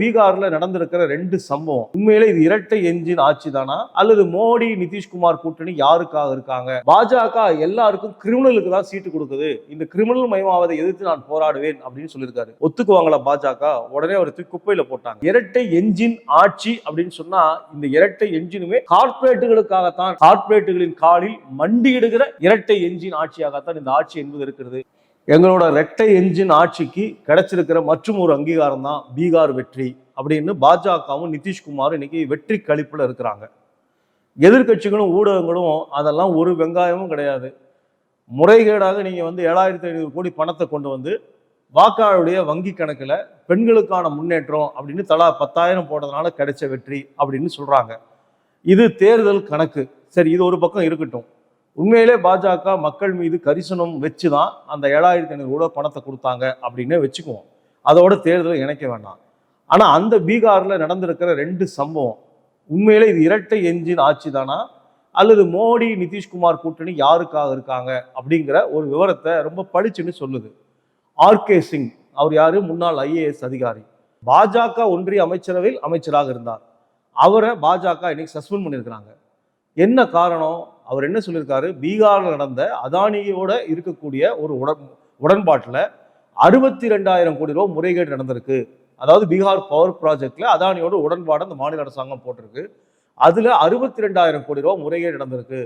பீகார்ல நடந்திருக்கிற ரெண்டு சம்பவம். உண்மையிலே இது இரட்டை என்ஜின் ஆட்சி தானா? அல்லது மோடி நிதிஷ்குமார் கூட்டணி யாருக்காக இருக்காங்க? பாஜக எல்லாருக்கும் கிரிமினலுக்கு தான் சீட்டு கொடுக்குது. இந்த கிரிமினல் மயமாவதை எதிர்த்து நான் போராடுவேன் அப்படின்னு சொல்லியிருக்காரு. ஒத்துக்குவாங்களா பாஜக? உடனே அவர் தூக்கி குப்பையில போட்டாங்க. இரட்டை என்ஜின் ஆட்சி அப்படின்னு சொன்னா இந்த இரட்டை என்ஜினுமே கார்பரேட்டுகளுக்காகத்தான் கார்பரேட்டுகளின் காலில் மண்டியிடுகிற இரட்டை என்ஜின் ஆட்சியாகத்தான் இந்த ஆட்சி என்பது இருக்கிறது. எங்களோட ரெட்டை என்ஜின் ஆட்சிக்கு கிடைச்சிருக்கிற மற்றும் ஒரு அங்கீகாரம் தான் பீகார் வெற்றி அப்படின்னு பாஜகவும் நிதிஷ்குமாரும் இன்னைக்கு வெற்றி கழிப்பில் இருக்கிறாங்க. எதிர்க்கட்சிகளும் ஊடகங்களும் அதெல்லாம் ஒரு வெங்காயமும் கிடையாது. முறைகேடாக நீங்கள் வந்து ஏழாயிரத்தி ஐநூறு கோடி பணத்தை கொண்டு வந்து வாக்காளருடைய வங்கி கணக்கில் பெண்களுக்கான முன்னேற்றம் அப்படின்னு தலா பத்தாயிரம் போட்டதுனால கிடைச்ச வெற்றி அப்படின்னு சொல்கிறாங்க இது தேர்தல் கணக்கு. சரி இது ஒரு பக்கம் இருக்கட்டும். உண்மையிலே பாஜக மக்கள் மீது கரிசனம் வச்சு தான் அந்த ஏழாயிரத்தி ஐநூறு கூட பணத்தை கொடுத்தாங்க அப்படின்னு வச்சுக்குவோம். அதோட தேர்தலை இணைக்க வேண்டாம் ஆனால் அந்த பீகாரில் நடந்திருக்கிற ரெண்டு சம்பவம் உண்மையிலே இது இரட்டை எஞ்சின் ஆட்சி தானா? அல்லது மோடி நிதிஷ்குமார் கூட்டணி யாருக்காக இருக்காங்க? அப்படிங்கிற ஒரு விவரத்தை ரொம்ப பளிச்சுன்னு சொல்லுது. ஆர்கே சிங் அவர் யாரு? முன்னாள் ஐஏஎஸ் அதிகாரி. பாஜக ஒன்றிய அமைச்சரவையில் அமைச்சராக இருந்தார். அவரை பாஜக இன்னைக்கு சஸ்பெண்ட் பண்ணியிருக்கிறாங்க. என்ன காரணம்? அவர் என்ன சொல்லியிருக்காரு? பீகாரில் நடந்த அதானியோட இருக்கக்கூடிய ஒரு உடன் உடன்பாட்டில் அறுபத்தி ரெண்டாயிரம் கோடி ரூபா முறைகேடு நடந்திருக்கு. அதாவது பீகார் பவர் ப்ராஜெக்டில் அதானியோட உடன்பாடு அந்த மாநில அரசாங்கம் போட்டிருக்கு. அதில் அறுபத்தி ரெண்டாயிரம் கோடி ரூபா முறைகேடு நடந்திருக்கு.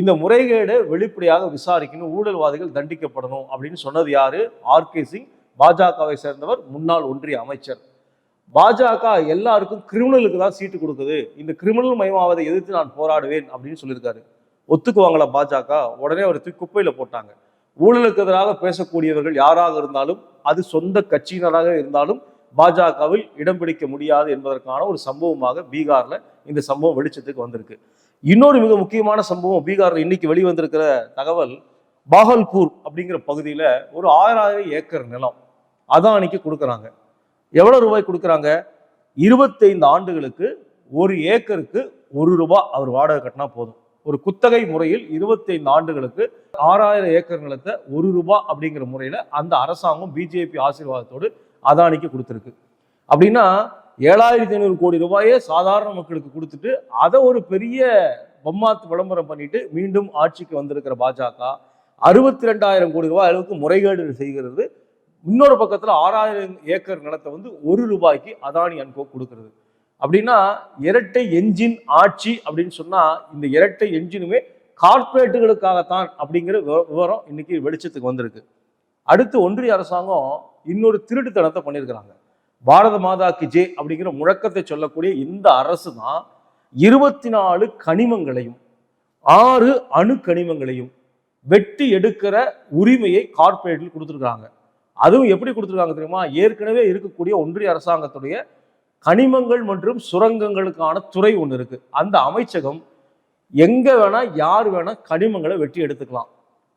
இந்த முறைகேடு வெளிப்படையாக விசாரிக்கணும் ஊழல்வாதிகள் தண்டிக்கப்படணும் அப்படின்னு சொன்னது யாரு? ஆர்கே சிங் பாஜகவை சேர்ந்தவர் முன்னாள் ஒன்றிய அமைச்சர். பாஜக எல்லாருக்கும் கிரிமினலுக்கு தான் சீட்டு கொடுக்குது. இந்த கிரிமினல் மயமாவதை எதிர்த்து நான் போராடுவேன் அப்படின்னு சொல்லியிருக்காரு. ஒத்துக்குவாங்களா பாஜக? உடனே அவர் தூக்கி குப்பையில போட்டாங்க. ஊழலுக்கு எதிராக பேசக்கூடியவர்கள் யாராக இருந்தாலும் அது சொந்த கட்சியினராக இருந்தாலும் பாஜகவில் இடம் பிடிக்க முடியாது என்பதற்கான ஒரு சம்பவமாக பீகார்ல இந்த சம்பவம் வெளிச்சத்துக்கு வந்திருக்கு. இன்னொரு மிக முக்கியமான சம்பவம் பீகார்ல இன்னைக்கு வெளிவந்திருக்கிற தகவல் பாகல்பூர் அப்படிங்கிற பகுதியில ஒரு ஆயிரம் ஏக்கர் நிலம் அதானிக்கு கொடுக்குறாங்க. எவ்வளவு ரூபாய் கொடுக்குறாங்க? இருபத்தைந்து ஆண்டுகளுக்கு ஒரு ஏக்கருக்கு ஒரு ரூபாய் அவர் வாடகை கட்டினா போதும். ஒரு குத்தகை முறையில் இருபத்தைந்து ஆண்டுகளுக்கு ஆறாயிரம் ஏக்கர் நிலத்தை ஒரு ரூபாய் அப்படிங்கிற முறையில் அந்த அரசாங்கம் பிஜேபி ஆசீர்வாதத்தோடு அதானிக்கு கொடுத்துருக்கு. அப்படின்னா ஏழாயிரத்தி ஐநூறு கோடி ரூபாயே சாதாரண மக்களுக்கு கொடுத்துட்டு அதை ஒரு பெரிய பொம்மாத்து விளம்பரம் பண்ணிட்டு மீண்டும் ஆட்சிக்கு வந்திருக்கிற பாஜக அறுபத்தி ரெண்டாயிரம் கோடி ரூபாய் அளவுக்கு முறைகேடு செய்கிறது. இன்னொரு பக்கத்தில் ஆறாயிரம் ஏக்கர் நிலத்தை வந்து ஒரு ரூபாய்க்கு அதானி அன்கோ கொடுக்கறது. அப்படின்னா இரட்டை என்ஜின் ஆட்சி அப்படின்னு சொன்னா இந்த இரட்டை என்ஜினுமே கார்ப்பரேட்டுகளுக்காகத்தான் அப்படிங்கிற விவரம் இன்னைக்கு வெளிச்சத்துக்கு வந்திருக்கு. அடுத்து ஒன்றிய அரசாங்கம் இன்னொரு திருட்டுத்தனத்தை பண்ணியிருக்கிறாங்க. பாரத மாதா கிஜே அப்படிங்கிற முழக்கத்தை சொல்லக்கூடிய இந்த அரசு தான் இருபத்தி நாலு கனிமங்களையும் ஆறு அணு கனிமங்களையும் வெட்டி எடுக்கிற உரிமையை கார்ப்பரேட்டில் கொடுத்துருக்காங்க அதுவும் எப்படி கொடுத்துருக்காங்க தெரியுமா? ஏற்கனவே இருக்கக்கூடிய ஒன்றிய அரசாங்கத்துடைய கனிமங்கள் மற்றும் சுரங்கங்களுக்கான துறை ஒன்று இருக்கு. அந்த அமைச்சகம் எங்க வேணா யார் வேணா கனிமங்களை வெட்டி எடுத்துக்கலாம்.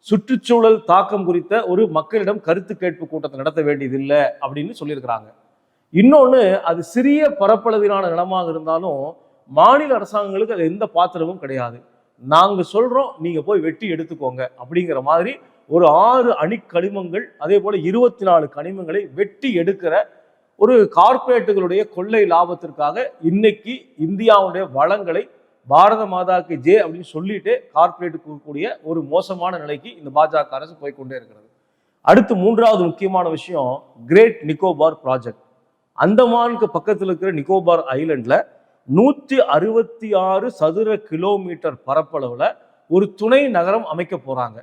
சுற்றுச்சூழல் தாக்கம் குறித்த ஒரு மக்களிடம் கருத்து கேட்பு கூட்டத்தை நடத்த வேண்டியதில்லை அப்படின்னு சொல்லியிருக்கிறாங்க. இன்னொன்று அது சிறிய பரப்பளவிலான நிலமாக இருந்தாலும் மாநில அரசாங்கங்களுக்கு அது எந்த பாத்திரமும் கிடையாது. நாங்கள் சொல்கிறோம் நீங்கள் போய் வெட்டி எடுத்துக்கோங்க அப்படிங்கிற மாதிரி ஒரு ஆறு அணி கனிமங்கள் அதே போல் இருபத்தி நாலு கனிமங்களை வெட்டி எடுக்கிற ஒரு கார்ப்பரேட்டுகளுடைய கொள்ளை லாபத்திற்காக இன்னைக்கு இந்தியாவுடைய வளங்களை பாரத மாதாக்கு ஜே அப்படின்னு சொல்லிட்டு கார்ப்பரேட்டுக்கு கூடிய ஒரு மோசமான நிலைக்கு இந்த பாஜக அரசு போய்க்கொண்டே இருக்கிறது. அடுத்து மூன்றாவது முக்கியமான விஷயம் கிரேட் நிக்கோபார் ப்ராஜெக்ட் அந்தமானுக்கு பக்கத்தில் இருக்கிற நிக்கோபார் ஐலண்டில் நூற்றி அறுபத்தி ஆறு சதுர கிலோமீட்டர் பரப்பளவில் ஒரு துணை நகரம் அமைக்க போகிறாங்க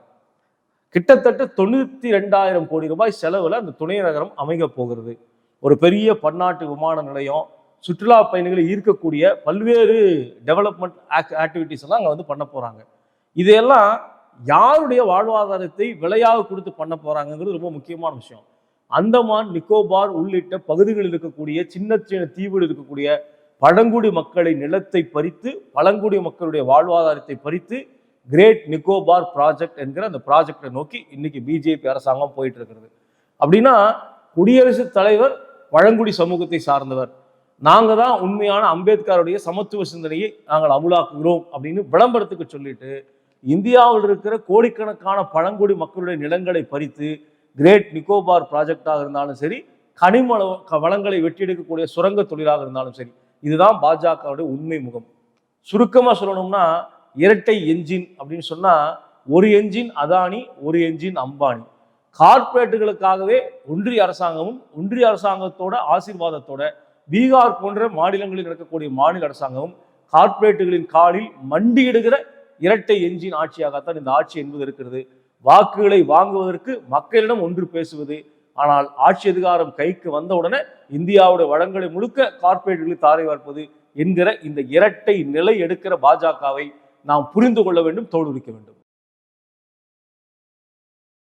கிட்டத்தட்ட தொண்ணூற்றி ரெண்டாயிரம் கோடி ரூபாய் செலவில் அந்த துணை நகரம் அமைக்க போகிறது. ஒரு பெரிய பன்னாட்டு விமான நிலையம் சுற்றுலா பயணிகளை ஈர்க்கக்கூடிய பல்வேறு டெவலப்மெண்ட் ஆக்டிவிட்டிஸ் எல்லாம் அங்கே வந்து பண்ண போகிறாங்க இதையெல்லாம் யாருடைய வாழ்வாதாரத்தை விலையாக கொடுத்து பண்ண போகிறாங்கங்கிறது ரொம்ப முக்கியமான விஷயம். அந்தமான் நிக்கோபார் உள்ளிட்ட பகுதிகளில் இருக்கக்கூடிய சின்ன சின்ன தீவுகள் இருக்கக்கூடிய பழங்குடி மக்களை நிலத்தை பறித்து பழங்குடி மக்களுடைய வாழ்வாதாரத்தை பறித்து கிரேட் நிக்கோபார் ப்ராஜெக்ட் என்கிற அந்த ப்ராஜெக்டை நோக்கி இன்னைக்கு பிஜேபி அரசாங்கம் போயிட்டு இருக்கிறது. அப்படின்னா குடியரசுத் தலைவர் பழங்குடி சமூகத்தை சார்ந்தவர். நாங்கள் தான் உண்மையான அம்பேத்கருடைய சமத்துவ சிந்தனையை நாங்கள் அமுலாக்குகிறோம் அப்படின்னு விளம்பரத்துக்கு சொல்லிட்டு இந்தியாவில் இருக்கிற கோடிக்கணக்கான பழங்குடி மக்களுடைய நிலங்களை பறித்து கிரேட் நிக்கோபார் ப்ராஜெக்டாக இருந்தாலும் சரி கனிம வளங்களை வெட்டியெடுக்கக்கூடிய சுரங்க தொழிலாக இருந்தாலும் சரி இதுதான் பாஜகவுடைய உண்மை முகம். சுருக்கமாக சொல்லணும்னா இரட்டை என்ஜின் அப்படின்னு சொன்னால் ஒரு என்ஜின் அதானி ஒரு என்ஜின் அம்பானி. கார்ப்பரேட்டுகளுக்காகவே ஒன்றிய அரசாங்கமும் ஒன்றிய அரசாங்கத்தோட ஆசீர்வாதத்தோட பீகார் போன்ற மாநிலங்களில் நடக்கக்கூடிய மாநில அரசாங்கமும் கார்ப்பரேட்டுகளின் காலில் மண்டியிடுகிற இரட்டை எஞ்சின் ஆட்சியாகத்தான் இந்த ஆட்சி என்பது இருக்கிறது. வாக்குகளை வாங்குவதற்கு மக்களிடம் ஒன்று பேசுவது. ஆனால் ஆட்சி அதிகாரம் கைக்கு வந்தவுடனே இந்தியாவுடைய வளங்களை முழுக்க கார்ப்பரேட்டுகளை தாரை வார்ப்பது என்கிற இந்த இரட்டை நிலை எடுக்கிற பாஜகவை நாம் புரிந்து கொள்ள வேண்டும் தோல்விக்க வேண்டும்.